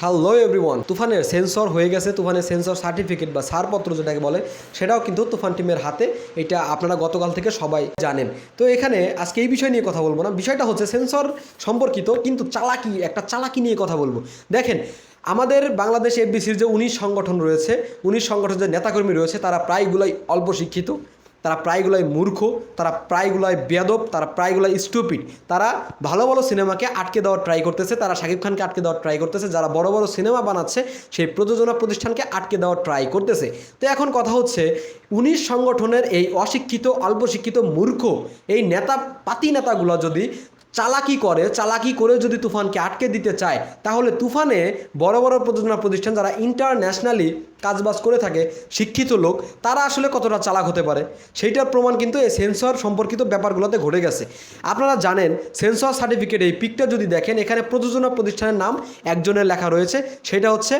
Hello everyone তুফানের sensor হয়ে গেছে, তুফানের সেন্সর সার্টিফিকেট বা ছাড়পত্র যেটাকে বলে, সেটাও কিন্তু তুফান টিমের হাতে, এটা আপনারা গতকাল থেকে সবাই জানেন। তো এখানে আজকে এই বিষয় নিয়ে কথা বলব না, বিষয়টা হচ্ছে সেন্সর সম্পর্কিত, কিন্তু চালাকি, একটা চালাকি নিয়ে কথা বলব। দেখেন, আমাদের বাংলাদেশ এফবিসির যে উনিশ সংগঠন রয়েছে, উনিশ সংগঠন যে নেতাকর্মী রয়েছে, তারা প্রায়গুলোই অল্প শিক্ষিত। তারা প্রায়গুলাই মূর্খ, তারা প্রায়গুলাই বেদব তারা প্রায়গুলাই স্টুপিড তারা ভালো ভালো সিনেমাকে আটকে দেওয়ার ট্রাই করতেছে, তারা শাকিব খানকে আটকে দেওয়ার ট্রাই করতেছে, যারা বড় বড় সিনেমা বানাচ্ছে, সেই প্রযোজনা প্রতিষ্ঠানকে আটকে দেওয়ার ট্রাই করতেছে। তো এখন কথা হচ্ছে উনিশ সংগঠনের এই অশিক্ষিত অল্প শিক্ষিত মূর্খ, এই নেতা, পাতি নেতাগুলো যদি চালাকি করে চালাকি করে যদি তুফানকে আটকে দিতে চায়, তাহলে তুফানে বড় বড় প্রযোজনা প্রতিষ্ঠান যারা ইন্টারন্যাশনালি কাজবাজ করে থাকে, শিক্ষিত লোক, তারা আসলে কতটা চালাক হতে পারে? সেইটার প্রমাণ কিন্তু এই সেন্সর সম্পর্কিত ব্যাপারগুলোতে ঘটে গেছে। আপনারা জানেন সেন্সর সার্টিফিকেট এই পিকটা যদি দেখেন, এখানে প্রযোজনা প্রতিষ্ঠানের নাম একজনের লেখা রয়েছে, সেটা হচ্ছে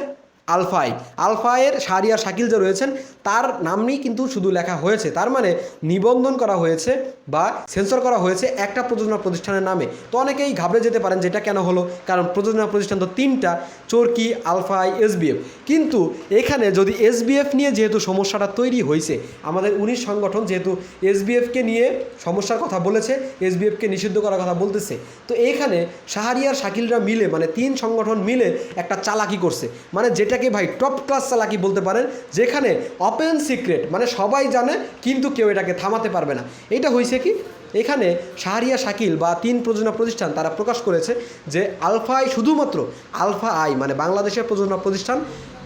আলফাই। আলফায়ের শারিয়া শাকিল যে রয়েছেন, তার নামই কিন্তু শুধু লেখা হয়েছে। তার মানে নিবন্ধন করা হয়েছে বা সেন্সর করা হয়েছে একটা প্রযোজনা প্রতিষ্ঠানের নামে। তো অনেকেই ঘাবড়ে যেতে পারেন যেটা কেন হলো, কারণ প্রযোজনা প্রতিষ্ঠান তো তিনটা, চরকি, আলফাই, এসবিএফ। কিন্তু এখানে যদি এসবিএফ নিয়ে যেহেতু সমস্যাটা তৈরি হয়েছে, আমাদের উনিশ সংগঠন যেহেতু এসবিএফকে নিয়ে সমস্যার কথা বলেছে, এসবিএফকে নিষিদ্ধ করার কথা বলতেছে, তো এইখানে শাহরিয়ার, শাকিলরা মিলে মানে তিন সংগঠন মিলে একটা চালাকি করছে। মানে যেটাকে ভাই টপ ক্লাস চালাকি বলতে পারেন, যেখানে ওপেন সিক্রেট মানে সবাই জানে, কিন্তু কেউ এটাকে থামাতে পারবে না। এটা হয়েছে কি? এখানে শাহরিয়া শাকিল বা তিন প্রযোজনা প্রতিষ্ঠান তারা প্রকাশ করেছে যে আলফা আই শুধুমাত্র, আলফা আই মানে বাংলাদেশের প্রযোজনা প্রতিষ্ঠান,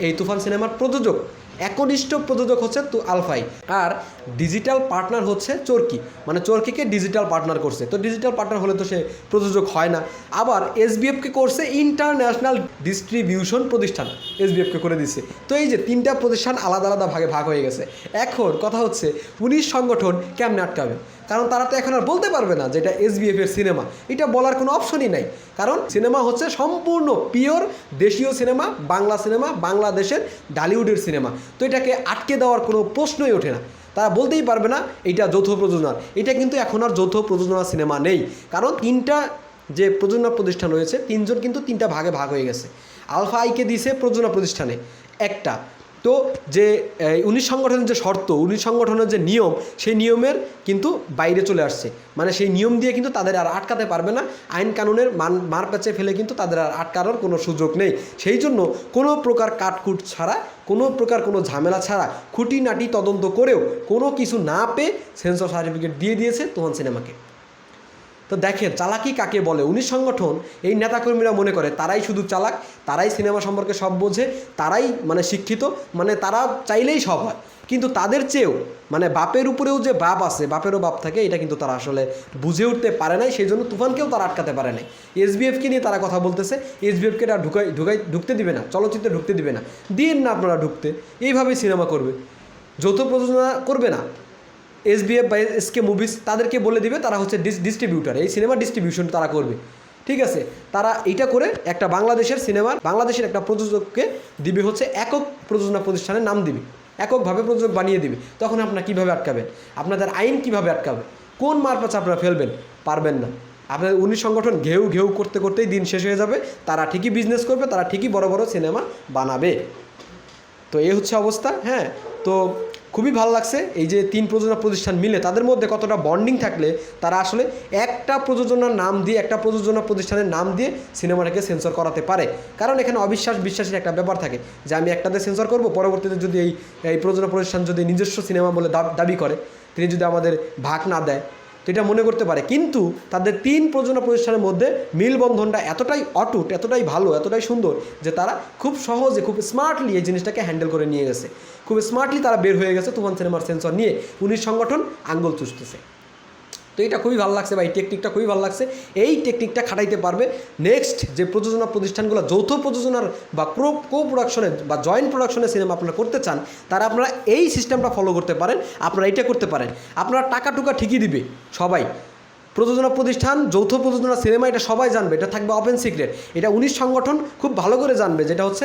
এই তুফান সিনেমার প্রযোজক একনিষ্ঠ প্রযোজক হচ্ছে তু আলফাই, আর ডিজিটাল পার্টনার হচ্ছে চরকি। মানে চরকিকে ডিজিটাল পার্টনার করছে। তো ডিজিটাল পার্টনার হলে তো সে প্রযোজক হয় না। আবার এসবিএফকে করছে ইন্টারন্যাশনাল ডিস্ট্রিবিউশন প্রতিষ্ঠান, এসবিএফকে করে দিচ্ছে তো এই যে তিনটা প্রতিষ্ঠান আলাদা আলাদা ভাগে ভাগ হয়ে গেছে। এখন কথা হচ্ছে, পুলিশ সংগঠন কেমনে আটকাবে কারণ তারা তো এখন আর বলতে পারবে না যেটা এসবিএফ এর সিনেমা। এটা বলার কোনো অপশনই নাই। কারণ সিনেমা হচ্ছে সম্পূর্ণ পিওর দেশীয় সিনেমা, বাংলা সিনেমা, বাংলাদেশের ডালিউডের সিনেমা। তো এটাকে আটকে দেওয়ার কোনো প্রশ্নই ওঠে না। তারা বলতেই পারবে না, এটা যৌথ প্রযোজনার। এটা কিন্তু এখন আর যৌথ প্রযোজনার সিনেমা নেই। কারণ তিনটা যে প্রযোজনা প্রতিষ্ঠান রয়েছে, তিনজন কিন্তু তিনটা ভাগে ভাগ হয়ে গেছে। আলফা আইকে দিছে প্রযোজনা প্রতিষ্ঠানে। একটা তো যে উনিশ সংগঠনের যে শর্ত, উনিশ সংগঠনের যে নিয়ম, সেই নিয়মের কিন্তু বাইরে চলে আসছে। মানে সেই নিয়ম দিয়ে কিন্তু তাদের আর আটকাতে পারবে না। আইন কানুনের মান, মার প্যাচে ফেলে কিন্তু তাদের আর আটকানোর কোনো সুযোগ নেই। সেই জন্য কোনো প্রকার কাটকুট ছাড়া, কোনো প্রকার কোনো ঝামেলা ছাড়া, খুঁটিনাটি তদন্ত করেও কোনো কিছু না পেয়ে সেন্সর সার্টিফিকেট দিয়ে দিয়েছে তোহান সিনেমাকে। তো দেখেন, চালাকি কাকে বলে? উনি সংগঠন, এই নেতাকর্মীরা মনে করে, তারাই শুধু চালাক, তারাই সিনেমা সম্পর্কে সব বোঝে, তারাই মানে শিক্ষিত মানে তারা চাইলেই সব হয়। কিন্তু তাদের চেয়েও মানে বাপের উপরেও যে বাপ আছে, বাপেরও বাপ থাকে, এটা কিন্তু তারা আসলে বুঝে উঠতে পারে নাই সেই জন্য তুফানকেও তারা আটকাতে পারে নাই। এসবিএফকে নিয়ে তারা কথা বলতেছে, এসবিএফকে তারা ঢুকাই ঢুকাই, ঢুকতে দিবে না, চলচ্চিত্রে ঢুকতে দিবে না। দিন না আপনারা ঢুকতে, এইভাবেই সিনেমা করবে। যৌথ প্রযোজনা করবে না এসবিএফ বা এসকে মুভিস তাদেরকে বলে দিবে তারা হচ্ছে ডিস্ট্রিবিউটার এই সিনেমা ডিস্ট্রিবিউশন তারা করবে। ঠিক আছে? তারা এইটা করে একটা বাংলাদেশের সিনেমার বাংলাদেশের একটা প্রযোজককে দিবে হচ্ছে একক প্রযোজনা প্রতিষ্ঠানের নাম দিবে। এককভাবে প্রযোজক বানিয়ে দিবে। তখন আপনারা কীভাবে আটকাবেন? আপনাদের আইন কীভাবে আটকাবে? কোন মারপাচ আপনারা ফেলবেন? পারবেন না। আপনাদের উনি সংগঠন ঘেউ ঘেউ করতে করতেই দিন শেষ হয়ে যাবে। তারা ঠিকই বিজনেস করবে, তারা ঠিকই বড় বড় সিনেমা বানাবে। তো এই হচ্ছে অবস্থা হ্যাঁ? তো খুবই ভালো লাগছে। এই যে তিন প্রযোজনা প্রতিষ্ঠান মিলে, তাদের মধ্যে কতটা বন্ডিং থাকলে তারা আসলে একটা প্রযোজনার নাম দিয়ে, একটা প্রযোজনা প্রতিষ্ঠানের নাম দিয়ে সিনেমাটাকে সেন্সর করাতে পারে। কারণ এখানে অবিশ্বাস বিশ্বাসের একটা ব্যাপার থাকে যে আমি একটাতে সেন্সর করব, পরবর্তীতে যদি এই এই প্রযোজনা প্রতিষ্ঠান যদি নিজস্ব সিনেমা বলে দাব- করে, তিনি যদি আমাদের ভাগ না দেয় এটা মনে করতে পারে। কিন্তু তাদের তিন প্রযোজনা প্রতিষ্ঠানের মধ্যে মিলবন্ধনটা এতটাই অটুট, এতটাই ভালো, এতটাই সুন্দর যে তারা খুব সহজে, খুব স্মার্টলি এই জিনিসটাকে হ্যান্ডেল করে নিয়ে গেছে। খুব স্মার্টলি তারা বের হয়ে গেছে তুফান সিনেমার সেন্সর নিয়ে। উনিশ সংগঠন আঙ্গুল চুষতেছে। তো এটা খুবই ভালো লাগছে বা এই টেকনিকটা খুবই ভালো লাগছে। এই টেকনিকটা খাটাইতে পারবে। নেক্সট যে প্রযোজনা প্রতিষ্ঠানগুলো, যৌথ প্রযোজনার বা ক্রো কো প্রোডাকশনে বা জয়েন্ট প্রোডাকশনে সিনেমা আপনারা করতে চান, তারা আপনারা এই সিস্টেমটা ফলো করতে পারেন, আপনারা এটা করতে পারেন। আপনারা টাকা টুকা ঠিকই দিবে সবাই। প্রযোজনা প্রতিষ্ঠান, যৌথ প্রযোজনা সিনেমা এটা সবাই জানবে। এটা থাকবে ওপেন সিক্রেট এটা উনিশ সংগঠন খুব ভালো করে জানবে, যেটা হচ্ছে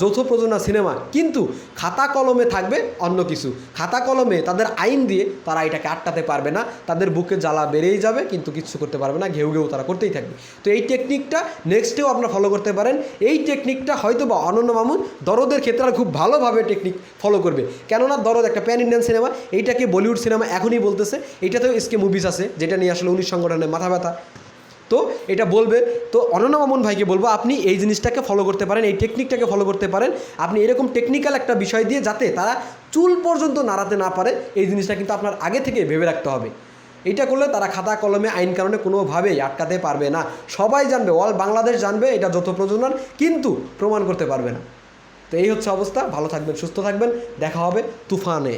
যৌথ প্রযোজনা সিনেমা। কিন্তু খাতা কলমে থাকবে অন্য কিছু। খাতা কলমে তাদের আইন দিয়ে তারা এটাকে আটকাতে পারবে না, তাদের বুকে জ্বালা বেড়েই যাবে, কিন্তু কিচ্ছু করতে পারবে না, ঘেউ ঘেউ তারা করতেই থাকবে। তো এই টেকনিকটা নেক্সটেও আপনারা ফলো করতে পারেন। এই টেকনিকটা হয়তো বা অনন্য মামুন, দরদের ক্ষেত্রে খুব ভালোভাবে টেকনিক ফলো করবে। কেননা দরদ একটা প্যান ইন্ডিয়ান সিনেমা এইটাকে বলিউড সিনেমা এখনই বলতেছে। এইটাতেও এসকে মুভিস আছে, যেটা নিয়ে আসলে উনিশ সংগঠনের মাথা ব্যথা। তো এটা বলবে। তো অনন্য মামুন ভাইকে বলব, আপনি এই জিনিসটাকে ফলো করতে পারেন, এই টেকনিকটাকে ফলো করতে পারেন। আপনি এরকম টেকনিক্যাল একটা বিষয় দিয়ে যাতে তারা চুল পর্যন্ত নাড়াতে না পারে, এই জিনিসটা কিন্তু আপনার আগে থেকে ভেবে রাখতে হবে। এইটা করলে তারা খাতা, কলমে, আইন কারণে কোনোভাবেই আটকাতে পারবে না। সবাই জানবে অল বাংলাদেশ জানবে, এটা যত প্রজনন, কিন্তু প্রমাণ করতে পারবে না। তো এই হচ্ছে অবস্থা, ভালো থাকবেন, সুস্থ থাকবেন, দেখা হবে তুফানে।